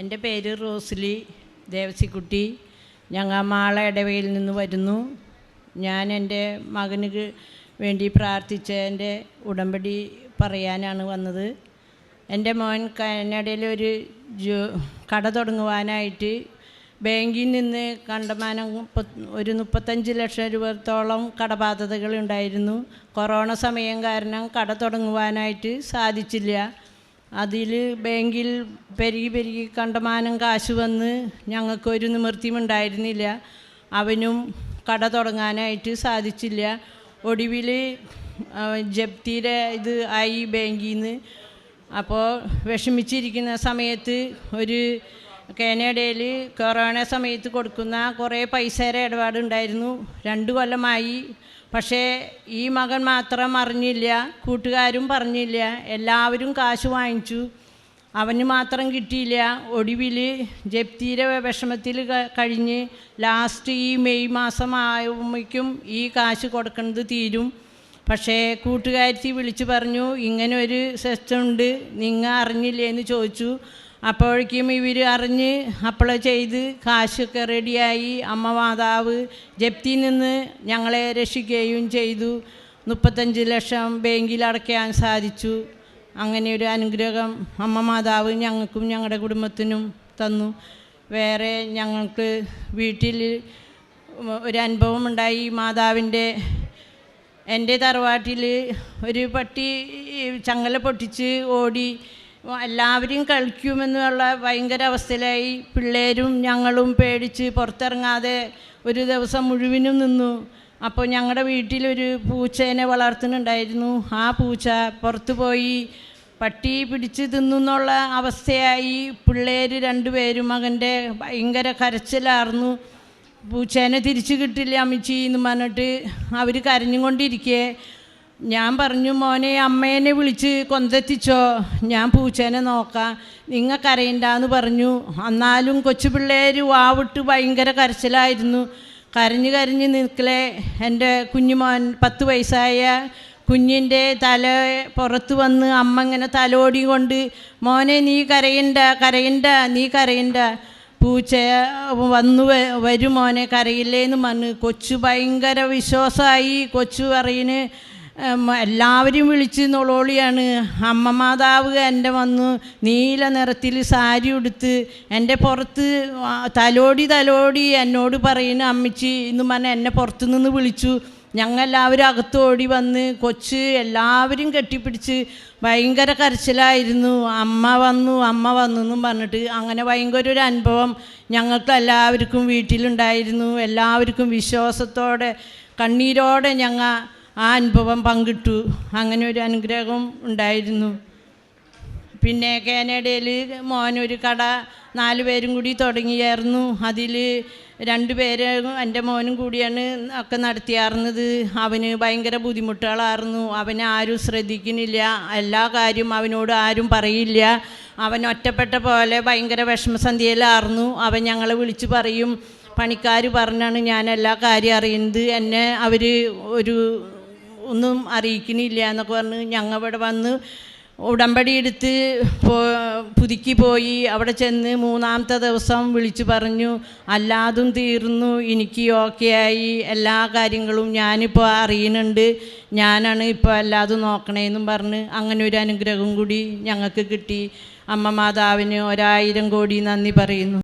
എന്റെ പേര് റോസ്ലി ദേവസിക്കുട്ടി. ഞങ്ങൾ മാള ഇടവയിൽ നിന്ന് വരുന്നു. ഞാൻ എന്റെ മകന് വേണ്ടി പ്രാർത്ഥിച്ച എന്റെ ഉടമ്പടി പറയാനാണ് വന്നത്. എന്റെ മോൻ കാനഡയിൽ ഒരു ജോ കട തുടങ്ങുവാനായിട്ട് ബാങ്കിൽ നിന്ന് കണ്ടമാനം ഒരു മുപ്പത്തഞ്ച് ലക്ഷം രൂപത്തോളം കടബാധ്യതകൾ ഉണ്ടായിരുന്നു. കൊറോണ സമയം കാരണം കട തുടങ്ങുവാനായിട്ട് സാധിച്ചില്ല. അതിൽ ബാങ്കിൽ പെരുകി പെരുകി കണ്ടമാനം കാശ് വന്ന് ഞങ്ങൾക്കൊരു നിവൃത്തിയും ഉണ്ടായിരുന്നില്ല. അവനും കട തുടങ്ങാനായിട്ട് സാധിച്ചില്ല. ഒടുവിൽ ജപ്തിയുടെ ഇത് ആയി ബാങ്കിൽ നിന്ന് അപ്പോൾ വിഷമിച്ചിരിക്കുന്ന സമയത്ത് ഒരു കാനഡയിൽ കൊറോണ സമയത്ത് കൊടുക്കുന്ന കുറേ പൈസയുടെ ഇടപാടുണ്ടായിരുന്നു. രണ്ട് കൊല്ലമായി പക്ഷേ ഈ മകൻ മാത്രം അറിഞ്ഞില്ല കൂട്ടുകാരും പറഞ്ഞില്ല എല്ലാവരും കാശ് വാങ്ങിച്ചു. അവന് മാത്രം കിട്ടിയില്ല. ഒടുവിൽ ജപ്തിയിലെ വിഷമത്തിൽ കഴിഞ്ഞ് ലാസ്റ്റ് ഈ മെയ് മാസം ഈ കാശ് കൊടുക്കുന്നത് തീരും. പക്ഷേ കൂട്ടുകാരത്തി വിളിച്ചു പറഞ്ഞു ഇങ്ങനെ ഒരു സിസ്റ്റം ഉണ്ട് നിങ്ങൾ അറിഞ്ഞില്ലേ എന്ന് ചോദിച്ചു. അപ്പോഴേക്കും ഇവർ അറിഞ്ഞ് അപ്ലൈ ചെയ്ത് കാശൊക്കെ റെഡിയായി അമ്മ മാതാവ് ജപ്തിയിൽ നിന്ന് ഞങ്ങളെ രക്ഷിക്കുകയും ചെയ്തു. മുപ്പത്തഞ്ച് ലക്ഷം ബാങ്കിൽ അടയ്ക്കാൻ സാധിച്ചു. അങ്ങനെ ഒരു അനുഗ്രഹം അമ്മ മാതാവ് ഞങ്ങൾക്കും ഞങ്ങളുടെ കുടുംബത്തിനും തന്നു. വേറെ ഞങ്ങൾക്ക് വീട്ടിൽ ഒരു അനുഭവം ഉണ്ടായി. മാതാവിന്റെ എന്റെ തറവാട്ടിൽ ഒരു പട്ടി ചങ്ങല പൊട്ടിച്ച് ഓടി എല്ലാവരും കളിക്കുമെന്നുള്ള ഭയങ്കര അവസ്ഥയിലായി. പിള്ളേരും ഞങ്ങളും പേടിച്ച് പുറത്തിറങ്ങാതെ ഒരു ദിവസം മുഴുവനും നിന്നു. അപ്പോൾ ഞങ്ങളുടെ വീട്ടിലൊരു പൂച്ചേനെ വളർത്തുന്നുണ്ടായിരുന്നു. ആ പൂച്ച പുറത്തു പോയി പട്ടി പിടിച്ച് തിന്നുന്നുള്ള അവസ്ഥയായി. പിള്ളേർ രണ്ടുപേരും മകന്റെ ഭയങ്കര കരച്ചിലാർന്നു. പൂച്ചേനെ തിരിച്ചു കിട്ടില്ല അമ്മച്ചി എന്ന് പറഞ്ഞിട്ട് അവർ കരഞ്ഞുകൊണ്ടിരിക്കെ. ഞാൻ പറഞ്ഞു മോനെ അമ്മേനെ വിളിച്ച് കൊന്തെത്തിച്ചോ? ഞാൻ പൂച്ചേനെ നോക്കാം. നിങ്ങൾ പറഞ്ഞു. എന്നാലും കൊച്ചു പിള്ളേർ വാവിട്ട് ഭയങ്കര കരച്ചിലായിരുന്നു. കരഞ്ഞു കരഞ്ഞ് നിൽക്കലേ എന്റെ കുഞ്ഞുമോൻ പത്ത് വയസ്സായ കുഞ്ഞിന്റെ തല പുറത്ത് വന്ന് അമ്മ ഇങ്ങനെ തലോടി കൊണ്ട് മോനെ നീ കരയണ്ട കരയണ്ട നീ കരയണ്ട. പൂച്ച വന്നു വരും മോനെ കരയില്ലേന്ന് പറഞ്ഞ്. കൊച്ചു ഭയങ്കര വിശ്വാസമായി കൊച്ചു പറയുന്നു ഉം, എല്ലാവരും വിളിച്ച് നൊളോളിയാണ് അമ്മ മാതാവ് എന്റെ വന്നു നീല നിറത്തിൽ സാരി ഉടുത്ത് എന്റെ പുറത്ത് തലോടി തലോടി എന്നോട് പറയുന്ന അമ്മച്ചി ഇന്ന് മന എന്നെ പുറത്തു നിന്ന് വിളിച്ചു. ഞങ്ങളെല്ലാവരും അകത്ത് ഓടി വന്ന് കൊച്ച് എല്ലാവരും കെട്ടിപ്പിടിച്ച് ഭയങ്കര കരച്ചിലായിരുന്നു. അമ്മ വന്നു അമ്മ വന്നു എന്നും പറഞ്ഞിട്ട് അങ്ങനെ ഭയങ്കര ഒരു അനുഭവം ഞങ്ങൾക്ക് എല്ലാവർക്കും വീട്ടിലുണ്ടായിരുന്നു. എല്ലാവർക്കും വിശ്വാസത്തോടെ കണ്ണീരോടെ ഞങ്ങൾ ആ അനുഭവം പങ്കിട്ടു. അങ്ങനെ ഒരു അനുഗ്രഹം ഉണ്ടായിരുന്നു. പിന്നെ കാനഡയിൽ മോനൊരു കട നാല് പേരും കൂടി തുടങ്ങിയായിരുന്നു. അതിൽ രണ്ടു പേര് എന്റെ മോനും കൂടിയാണ് ഒക്കെ നടത്തിയാർന്നത്. അവന് ഭയങ്കര ബുദ്ധിമുട്ടുകളായിരുന്നു. അവനെ ആരും ശ്രദ്ധിക്കുന്നില്ല. എല്ലാ കാര്യവും അവനോട് ആരും പറയില്ല. അവൻ ഒറ്റപ്പെട്ട പോലെ ഭയങ്കര വിഷമസന്ധ്യയിലായിരുന്നു അവൻ ഞങ്ങളെ വിളിച്ചു പറയും പണിക്കാർ പറഞ്ഞാണ് ഞാൻ എല്ലാ കാര്യം അറിയുന്നത്. എന്നെ അവർ ഒരു ഒന്നും അറിയിക്കണില്ല എന്നൊക്കെ പറഞ്ഞ് ഞങ്ങൾ ഇവിടെ വന്ന് ഉടമ്പടി എടുത്ത് പോ പുതുക്കി പോയി. അവിടെ ചെന്ന് മൂന്നാമത്തെ ദിവസം വിളിച്ചു പറഞ്ഞു അല്ലാതും തീർന്നു. എനിക്ക് ഓക്കെ ആയി. എല്ലാ കാര്യങ്ങളും ഞാനിപ്പോൾ അറിയുന്നുണ്ട്. ഞാനാണ് ഇപ്പോൾ അല്ലാതും നോക്കണേന്നും പറഞ്ഞ് അങ്ങനെ ഒരു അനുഗ്രഹം കൂടി ഞങ്ങൾക്ക് കിട്ടി. അമ്മ മാതാവിന് ഒരായിരം കോടി നന്ദി പറയുന്നു.